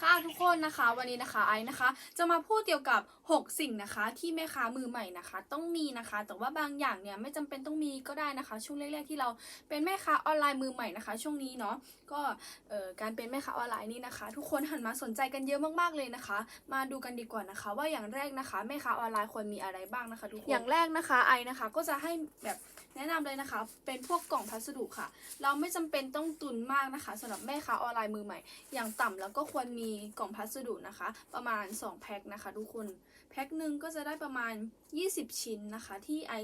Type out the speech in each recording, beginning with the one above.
ค่ะทุกคนนะคะวันนี้นะคะไอ้นะคะ จะมาพูดเกี่ยวกับ 6 สิ่งนะคะ ที่แม่ค้ามือใหม่นะคะ ต้องมีนะคะ แต่ว่าบางอย่างเนี่ยไม่จำเป็นต้องมีก็ได้นะคะ ช่วงแรกๆที่เราเป็นแม่ค้าออนไลน์มือใหม่นะคะ ช่วงนี้เนาะก็การเป็นแม่ค้าออนไลน์นี่นะคะ ทุกคนหันมาสนใจกันเยอะมากๆเลยนะคะ มาดูกันดีกว่านะคะ ว่าอย่างแรกนะคะแม่ค้าออนไลน์ควรมีอะไรบ้างนะคะทุกคนอย่างแรกนะคะไอนะคะก็จะให้แบบแนะนำเลยนะคะ เป็นพวกกล่องพัสดุค่ะ เราไม่จำเป็นต้องตุนมากนะคะสำหรับแม่ค้าออนไลน์มือใหม่ อย่างต่ำแล้วก็ควรมีกล่องพัสดุนะคะ ประมาณ 2 แพ็คนะคะ ทุกคน แพ็คหนึ่งก็จะได้ประมาณ 20 ชิ้นนะคะ ที่ไอ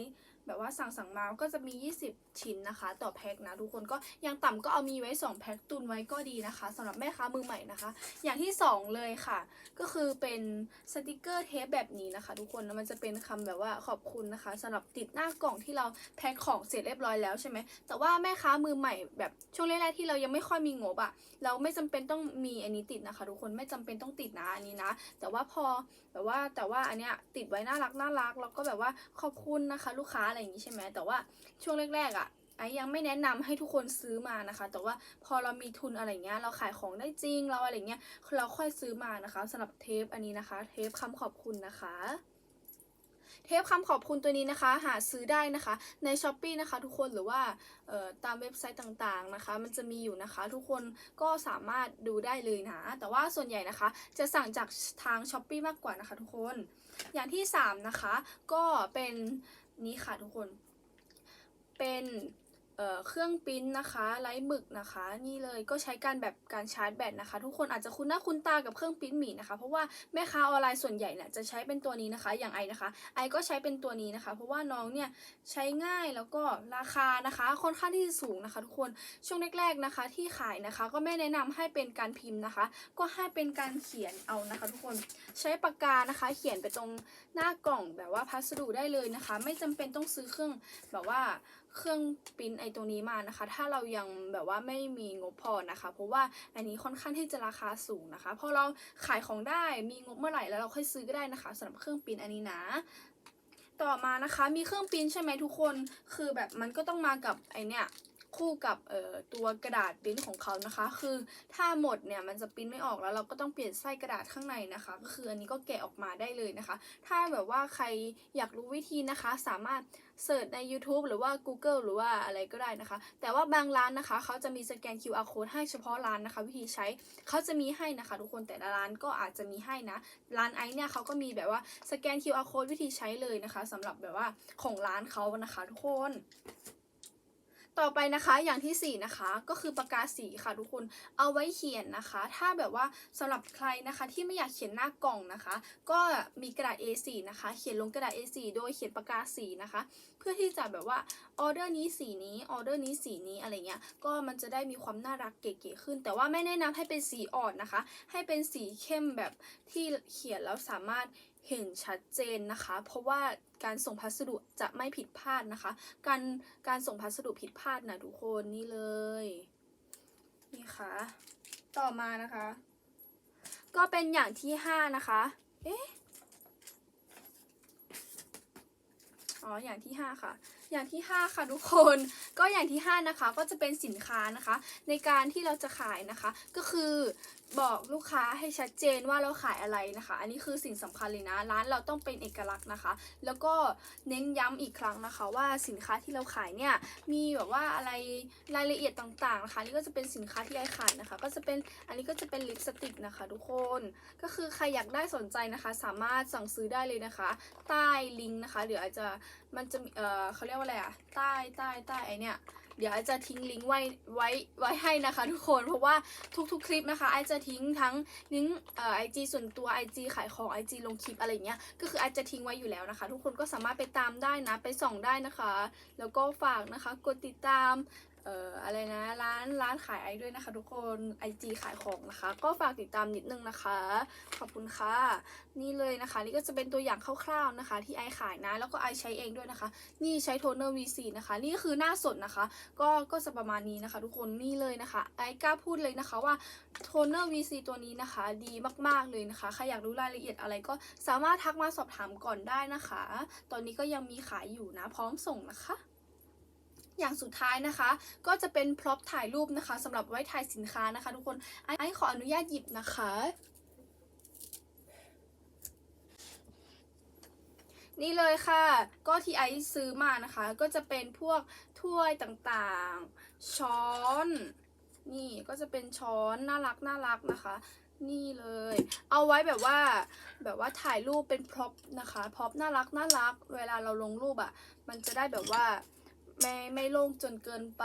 แบบว่าสั่งสั่งมาก็จะมี 20 ชิ้นนะคะ ต่อแพ็คนะ ทุกคนก็ย่างต่ำก็เอามีไว้ 2 แพ็คตุนไว้ก็ดีนะคะสำหรับแม่ค้ามือใหม่นะคะ อย่างที่ 2 เลยค่ะ ก็คือเป็นสติกเกอร์เทปแบบนี้นะคะ ทุกคนมันจะเป็นคำแบบว่าขอบคุณนะคะสำหรับติดหน้ากล่องที่เราแพ็คของเสร็จเรียบร้อยแล้วใช่ไหมแต่ว่าแม่ค้ามือใหม่แบบช่วงแรกๆที่เรายังไม่ค่อยมีงบอะเราไม่จำเป็นต้องมีอันนี้ติดนะคะ ทุกคนไม่จำเป็นต้องติดนะอันนี้นะ แต่ว่าพอแบบว่าแต่ว่าอันเนี้ยติดไว้น่ารักน่ารักแล้วก็แบบว่าขอบคุณนะคะ ลูกค้าอะไรอย่างนี้ใช่ไหมแต่ว่าช่วงแรกๆอะไอ้ยังไม่แนะนำให้ทุกคนซื้อมานะคะ แต่ว่าพอเรามีทุนอะไรเงี้ยเราขายของได้จริงเราอะไรเงี้ยเราค่อยซื้อมานะคะสำหรับเทปอันนี้นะคะ เทปคำขอบคุณนะคะ เทปคำขอบคุณตัวนี้นะคะ หาซื้อได้นะคะ ใน s h อ p e e นะคะทุกคนหรือว่าตามเว็บไซต์ต่างๆนะคะ มันจะมีอยู่นะคะ ทุกคนก็สามารถดูได้เลยนะ แต่ว่าส่วนใหญ่นะคะ จะสั่งจากทาง s h อ p e e มากกว่านะคะ ทุกคนอย่างที่ 3 นะคะ ก็เป็น นี้ค่ะทุกคน เป็น เเครื่องปริ้นนะคะไร้หมึกนะคะ นี่เลยก็ใช้การแบบการชาร์จแบตนะคะ ทุกคนอาจจะคุ้นหน้าคุ้นตากับเครื่องปริ้นหมีนะคะ เพราะว่าแม่ค้าออนไลน์ส่วนใหญ่เนี่ยจะใช้เป็นตัวนี้นะคะ อย่างไอนะคะไอก็ใช้เป็นตัวนี้นะคะ เพราะว่าน้องเนี่ยใช้ง่ายแล้วก็ราคานะคะค่อนข้างที่จะสูงนะคะ ทุกคนช่วงแรกๆนะคะ ที่ขายนะคะ ก็ไม่แนะนำให้เป็นการพิมพ์นะคะ ก็ให้เป็นการเขียนเอานะคะ ทุกคนใช้ปากกานะคะ เขียนไปตรงหน้ากล่องแบบว่าพัสดุได้เลยนะคะ ไม่จำเป็นต้องซื้อเครื่องแบบว่า เครื่องปริ้นไอตัวนี้มานะคะ ถ้าเรายังแบบว่าไม่มีงบพอนะคะ เพราะว่าอันนี้ค่อนข้างที่จะราคาสูงนะคะพอเราขายของได้มีงบเมื่อไหร่แล้วเราค่อยซื้อก็ได้นะคะสำหรับเครื่องปริ้นอันนี้นะต่อมานะคะมีเครื่องปริ้นใช่ไหมทุกคน คือแบบมันก็ต้องมากับไอเนี้ย คู่กับเอ่อตัวกระดาษปริ้นของเขานะคะ คือถ้าหมดเนี่ยมันจะปริ้นไม่ออกแล้วเราก็ต้องเปลี่ยนไส้กระดาษข้างในนะคะ ก็คืออันนี้ก็แกะออกมาได้เลยนะคะ ถ้าแบบว่าใครอยากรู้วิธีนะคะ สามารถเสิร์ชใน YouTube หรือว่า Google หรือว่าอะไรก็ได้นะคะ แต่ว่าบางร้านนะคะเขาจะมีสแกน QR code ให้เฉพาะร้านนะคะ วิธีใช้เขาจะมีให้นะคะ ทุกคนแต่ละร้านก็อาจจะมีให้นะ ร้านไอซ์เนี่ยเขาก็มีแบบว่าสแกน QR code วิธีใช้เลยนะคะสำหรับแบบว่าของร้านเขานะคะ ทุกคน ต่อไปนะคะอย่างที่ 4 นะคะก็คือปากกาสีค่ะทุกคนเอาไว้เขียนนะคะ ถ้าแบบว่าสำหรับใครนะคะที่ไม่อยากเขียนหน้ากล่องนะคะ ก็มีกระดาษ A4 นะคะ เขียนลงกระดาษ A4 โดยเขียนปากกาสีนะคะ เพื่อที่จะแบบว่าออเดอร์นี้สีนี้ออเดอร์นี้สีนี้อะไรเงี้ยก็มันจะได้มีความน่ารักเก๋ๆขึ้น แต่ว่าไม่แนะนำให้เป็นสีอ่อนนะคะ ให้เป็นสีเข้มแบบที่เขียนแล้วสามารถ เห็นชัดเจนนะคะ เพราะว่าการส่งพัสดุจะไม่ผิดพลาดนะคะ การการส่งพัสดุผิดพลาดนะทุกคนนี่เลยนี่ค่ะ ต่อมานะคะ ก็เป็นอย่างที่ห้านะคะ เอ๊ะอ๋ออย่างที่ห้าค่ะ อย่างที่ห้าค่ะทุกคนก็อย่างที่ห้านะคะ ก็จะเป็นสินค้านะคะ ในการที่เราจะขายนะคะ ก็คือ บอกลูกค้าให้ชัดเจนว่าเราขายอะไรนะคะ อันนี้คือสิ่งสำคัญเลยนะ ร้านเราต้องเป็นเอกลักษณ์นะคะ แล้วก็เน้นย้ำอีกครั้งนะคะ ว่าสินค้าที่เราขายเนี่ยมีแบบว่าอะไรรายละเอียดต่างๆนะคะนี่ก็จะเป็นสินค้าที่ไอขายนะคะ ก็จะเป็นอันนี้ก็จะเป็นลิปสติกนะคะ ทุกคนก็คือใครอยากได้สนใจนะคะ สามารถสั่งซื้อได้เลยนะคะ ใต้ลิงก์นะคะ เดี๋ยวอาจจะมันจะเออเขาเรียกว่าอะไรอะใต้ใต้ใต้ไอเนี่ย เดี๋ยวไอจะทิ้งลิงก์ไว้ไว้ไว้ให้นะคะ ทุกคน เพราะว่าทุกๆคลิปนะคะไอจะทิ้งทั้งลิงก์ไอจีส่วนตัวไอจีขายของไอจีลงคลิปอะไรเงี้ย ก็คือไอจะทิ้งไว้อยู่แล้วนะคะ ทุกคนก็สามารถไปตามได้นะ ไปส่องได้นะคะ แล้วก็ฝากนะคะ กดติดตาม เอ่ออะไรนะร้านร้านขายไอด้วยนะคะ ทุกคนไอจีขายของนะคะ ก็ฝากติดตามนิดนึงนะคะ ขอบคุณค่ะ นี่เลยนะคะ นี่ก็จะเป็นตัวอย่างคร่าวๆนะคะ ที่ไอขายนะ แล้วก็ไอใช้เองด้วยนะคะ นี่ใช้โทนเนอร์ V4 นะคะ นี่คือหน้าสดนะคะ ก็ก็จะประมาณนี้นะคะ ทุกคนนี่เลยนะคะ ไอกล้าพูดเลยนะคะว่าโทนเนอร์ V4 ตัวนี้นะคะ ดีมากๆเลยนะคะใครอยากรู้รายละเอียดอะไรก็สามารถทักมาสอบถามก่อนได้นะคะ ตอนนี้ก็ยังมีขายอยู่นะ พร้อมส่งนะคะ อย่างสุดท้ายนะคะ ก็จะเป็นพร็อพถ่ายรูปนะคะสำหรับไว้ถ่ายสินค้านะคะ ทุกคนไอไอขออนุญาตหยิบนะคะนี่เลยค่ะ ก็ที่ไอซ์ซื้อมานะคะ ก็จะเป็นพวกถ้วยต่างๆ ช้อน นี่ก็จะเป็นช้อนน่ารักน่ารักนะคะ นี่เลย เอาไว้แบบว่า แบบว่าถ่ายรูปเป็นพร็อพนะคะ พร็อพน่ารักน่ารัก เวลาเราลงรูปอะ่ะ มันจะได้แบบว่า ไม่ไม่โล่งจนเกินไป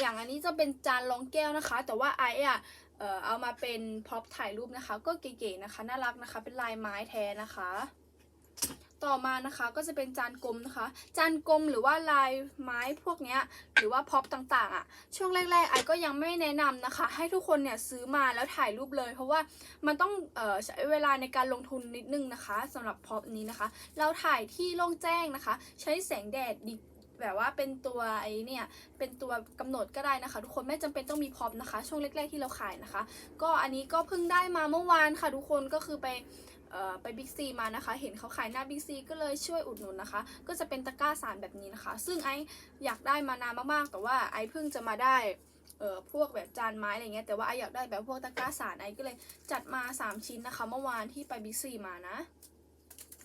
อย่างอันนี้จะเป็นจานรองแก้วนะคะ แต่ว่าไอซ์อะเอ่อเอามาเป็นพร็อพถ่ายรูปนะคะ ก็เก๋ๆนะคะน่ารักนะคะ เป็นลายไม้แท้นะคะ ต่อมานะคะก็จะเป็นจานกลมนะคะ จานกลมหรือว่าลายไม้พวกเนี้ยหรือว่าพ็อปต่างๆอะ ช่วงแรกๆไอก็ยังไม่แนะนำนะคะ ให้ทุกคนเนี่ยซื้อมาแล้วถ่ายรูปเลย เพราะว่ามันต้องเอ่อใช้เวลาในการลงทุนนิดนึงนะคะสำหรับพ็อปนี้นะคะ เราถ่ายที่โล่งแจ้งนะคะ ใช้แสงแดดดิ แบบว่าเป็นตัวไอ้เนี่ยเป็นตัวกำหนดก็ได้นะคะ ทุกคนไม่จำเป็นต้องมีพร็อปนะคะ ช่วงแรกๆที่เราขายนะคะ ก็อันนี้ก็เพิ่งได้มาเมื่อวานค่ะ ทุกคนก็คือไปไปบิ๊กซีมานะคะ เห็นเขาขายหน้าบิ๊กซีก็เลยช่วยอุดหนุนนะคะ ก็จะเป็นตะกร้าสารแบบนี้นะคะ ซึ่งไออยากได้มานานมากๆ แต่ว่าไอเพิ่งจะมาได้เอ่อพวกแบบจานไม้อะไรเงี้ย แต่ว่าไออยากได้แบบพวกตะกร้าสารไอก็เลยจัดมา 3 ชิ้นนะคะ เมื่อวานที่ไปบิ๊กซีมานะ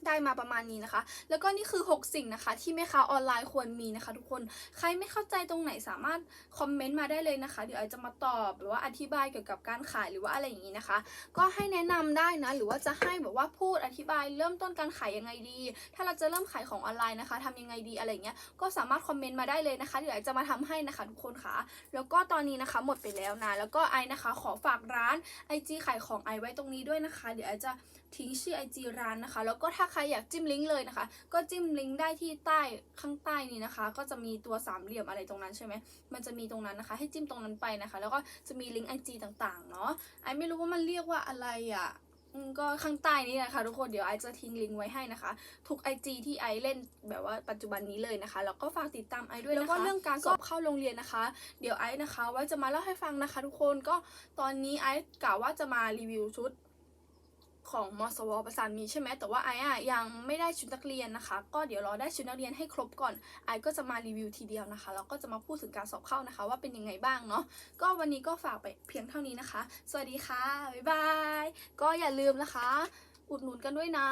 ได้มาประมาณนี้นะคะ แล้วก็นี่คือ 6 สิ่งนะคะ ที่แม่ค้าออนไลน์ควรมีนะคะ ทุกคนใครไม่เข้าใจตรงไหนสามารถคอมเมนต์มาได้เลยนะคะ เดี๋ยวไอจะมาตอบหรือว่าอธิบายเกี่ยวกับการขายหรือว่าอะไรอย่างนี้นะคะ ก็ให้แนะนำได้นะ หรือว่าจะให้แบบว่าพูดอธิบายเริ่มต้นการขายยังไงดี ถ้าเราจะเริ่มขายของออนไลน์นะคะทำยังไงดีอะไรเงี้ยก็สามารถคอมเมนต์มาได้เลยนะคะเดี๋ยวไอจะมาทำให้นะคะ ทุกคนค่ะ แล้วก็ตอนนี้นะคะหมดไปแล้วนะแล้วก็ไอนะคะ ขอฝากร้าน IG ขายของไอไว้ตรงนี้ด้วยนะคะ เดี๋ยวไอจะทิ้งชื่อ IG ร้านนะคะ แล้วก็ถ้าใครอยากจิ้มลิงก์เลยนะคะ ก็จิ้มลิงก์ได้ที่ใต้ข้างใต้นี้นะคะ ก็จะมีตัวสามเหลี่ยมอะไรตรงนั้นใช่ไหมมันจะมีตรงนั้นนะคะ ให้จิ้มตรงนั้นไปนะคะ แล้วก็จะมีลิงก์ IG ต่างๆเนาะไอไม่รู้ว่ามันเรียกว่าอะไรอะก็ข้างใต้นี้นะคะทุกคนเดี๋ยวไอจะทิ้งลิงก์ไว้ให้นะคะ ทุก IG ที่ไอเล่นแบบว่าปัจจุบันนี้เลยนะคะแล้วก็ฝากติดตามไอด้วยนะคะแล้วก็เรื่องการสอบเข้าโรงเรียนนะคะ เดี๋ยวไอนะคะไว้จะมาเล่าให้ฟังนะคะ ทุกคนก็ตอนนี้ไอกะว่าจะมารีวิวชุด ของมสวประสานมีใช่ไหมแต่ว่าไอ้อะยังไม่ได้ชุดนักเรียนนะคะ ก็เดี๋ยวรอได้ชุดนักเรียนให้ครบก่อนไอก็จะมารีวิวทีเดียวนะคะแล้วก็จะมาพูดถึงการสอบเข้านะคะ ว่าเป็นยังไงบ้างเนาะก็วันนี้ก็ฝากไปเพียงเท่านี้นะคะ สวัสดีค่ะบ๊ายบายก็อย่าลืมนะคะ อุดหนุนกันด้วยนะ